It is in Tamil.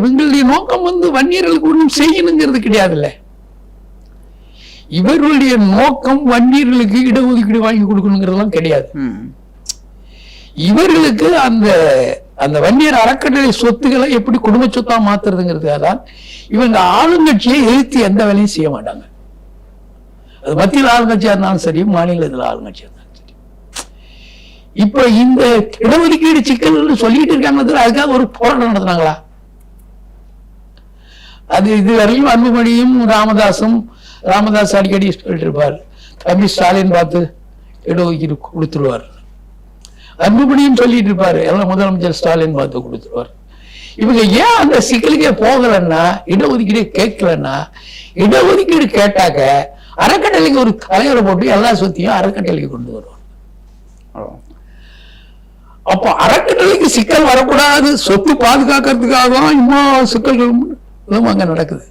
இவங்களுடைய நோக்கம் வந்து வன்னியர்களுக்கு ஒன்றும் செய்யணுங்கிறது கிடையாதுல்ல. இவர்களுடைய நோக்கம் வன்னியர்களுக்கு இடஒதுக்கீடு வாங்கி கொடுக்கணுங்கிறதெல்லாம் கிடையாது. இவர்களுக்கு அந்த அந்த வன்னியர் அறக்கட்டளை சொத்துக்களை எப்படி குடும்ப சொத்தா மாத்துறதுங்கிறதுக்காக தான் இவங்க ஆளுங்கட்சியை எதிர்த்து எந்த வேலையும் செய்ய மாட்டாங்க. அது மத்தியில் ஆளுங்கட்சியா இருந்தாலும் சரி மாநிலத்தில் ஆளுங்கட்சியா இருந்தாலும் சரி. இப்ப இந்த இடஒதுக்கீடு சிக்கல்கள் சொல்லிட்டு இருக்காங்க அதுக்காக ஒரு போராட்டம் நடத்துனாங்களா? அது இது வரையும் அன்புமணியும் ராமதாசும் ராமதாஸ் அடிக்கடி சொல்லிட்டு இருப்பார் தம்பி ஸ்டாலின் பார்த்து இடஒதுக்கீடு கொடுத்துருவார். அன்புமணியும் சொல்லிட்டு இருப்பாரு எல்லாம் முதலமைச்சர் ஸ்டாலின் பார்த்து கொடுத்துருவார். இவங்க ஏன் அந்த சிக்கலுக்கே போகலன்னா இடஒதுக்கீடு கேட்கலன்னா இடஒதுக்கீடு கேட்டாக்க அறக்கட்டளைக்கு ஒரு தலைவரை போட்டு எல்லா சொத்தையும் அறக்கட்டளைக்கு கொண்டு வருவாங்க. அப்போ அறக்கட்டளைக்கு சிக்கல் வரக்கூடாது சொத்து பாதுகாக்கிறதுக்காக தான் இம்மா சிக்கல்கள் அங்கே நடக்குது.